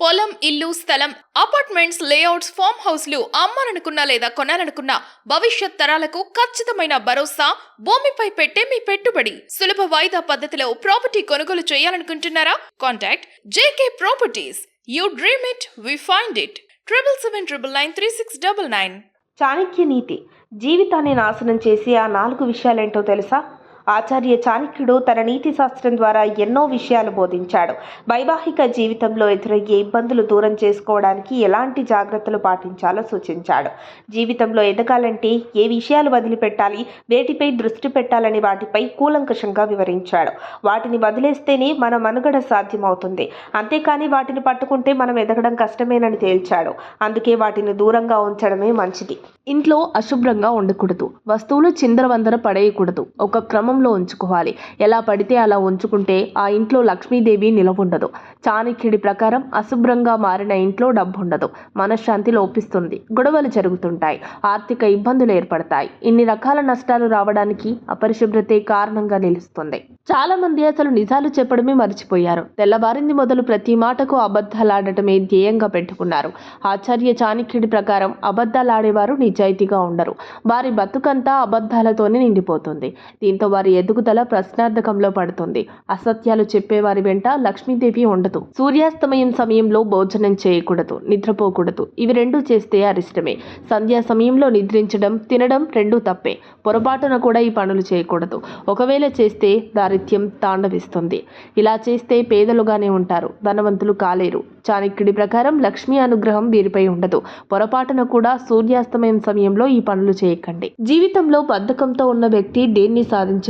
పొలం ఇల్లు స్థలం అపార్ట్మెంట్స్ లేఅవుట్స్ ఫామ్ హౌస్లు అమ్మాలనుకున్నా లేదా కొనాలనుకున్నా భవిష్యత్ తరాలకు ఖచ్చితమైన భరోసా భూమిపై పెట్టే మీ పెట్టుబడి. సులభ వాయిదా పద్ధతిలో ప్రాపర్టీ కొనుగోలు చేయాలనుకుంటున్నారా? Contact JK properties. You dream it we find it. Triple seven triple nine three six double nine. Chanakya Niti. జీవితాన్ని నాశనం చేసి ఆ నాలుగు విషయాలేంటో తెలుసా? ఆచార్య చాణక్యుడు తన నీతి శాస్త్రం ద్వారా ఎన్నో విషయాలు బోధించాడు. వైవాహిక జీవితంలో ఎదురయ్యే ఇబ్బందులు దూరం చేసుకోవడానికి ఎలాంటి జాగ్రత్తలు పాటించాలో సూచించాడు. జీవితంలో ఎదగాలంటే ఏ విషయాలు వదిలిపెట్టాలి వేటిపై దృష్టి పెట్టాలని వాటిపై కూలంకషంగా వివరించాడు. వాటిని వదిలేస్తేనే మన మనుగడ సాధ్యమవుతుంది. అంతేకాని వాటిని పట్టుకుంటే మనం ఎదగడం కష్టమేనని తేల్చాడు. అందుకే వాటిని దూరంగా ఉంచడమే మంచిది. ఇంట్లో అశుభ్రంగా ఉండకూడదు. వస్తువులు చిందరవందర పడేయకూడదు. ఒక క్రమం క్రమంలో ఉంచుకోవాలి. ఎలా పడితే అలా ఉంచుకుంటే ఆ ఇంట్లో లక్ష్మీదేవి నిలవుండదు. చాణక్యుడి ప్రకారం అశుభ్రంగా మారిన ఇంట్లో డబ్బు ఉండదు మనశ్శాంతి లోపిస్తుంది. గొడవలు జరుగుతుంటాయి. ఆర్థిక ఇబ్బందులు ఏర్పడతాయి. ఇన్ని రకాల నష్టాలు రావడానికి అపరిశుభ్రతే కారణంగా నిలుస్తుంది. చాలా మంది అసలు నిజాలు చెప్పడమే మర్చిపోయారు. తెల్లవారింది మొదలు ప్రతి మాటకు అబద్ధాలాడటమే ధ్యేయంగా పెట్టుకున్నారు. ఆచార్య చాణక్యుడి ప్రకారం అబద్ధాలాడేవారు నిజాయితీగా ఉండరు. వారి బతుకంతా అబద్ధాలతోనే నిండిపోతుంది. దీంతో వారి వారి ఎదుగుదల ప్రశ్నార్థకంలో పడుతుంది. అసత్యాలు చెప్పేవారి వెంట లక్ష్మీదేవి ఉండదు. సూర్యాస్తమయం సమయంలో భోజనం చేయకూడదు నిద్రపోకూడదు. ఇవి రెండు చేస్తే అరిష్టమే. సంధ్యా సమయంలో నిద్రించడం తినడం రెండూ తప్పే. పొరపాటున కూడా ఈ పనులు చేయకూడదు. ఒకవేళ చేస్తే దారిద్ర్యం తాండవిస్తుంది. ఇలా చేస్తే పేదలుగానే ఉంటారు. ధనవంతులు కాలేరు. చాణక్యుడి ప్రకారం లక్ష్మీ అనుగ్రహం వీరిపై ఉండదు. పొరపాటున కూడా సూర్యాస్తమయం సమయంలో ఈ పనులు చేయకండి. జీవితంలో బద్ధకంతో ఉన్న వ్యక్తి దేన్ని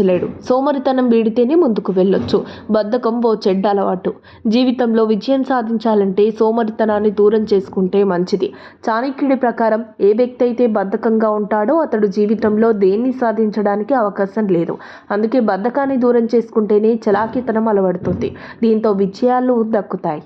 సాధించలేడు సోమరితనం వీడితేనే ముందుకు వెళ్ళొచ్చు. బద్ధకం ఓ చెడ్డ అలవాటు. జీవితంలో విజయం సాధించాలంటే సోమరితనాన్ని దూరం చేసుకుంటే మంచిది. చాణక్యుడి ప్రకారం ఏ వ్యక్తి అయితే బద్ధకంగా ఉంటాడో అతడు జీవితంలో దేన్ని సాధించడానికి అవకాశం లేదు. అందుకే బద్ధకాన్ని దూరం చేసుకుంటేనే చలాకీతనం అలవడుతుంది. దీంతో విజయాలు దక్కుతాయి.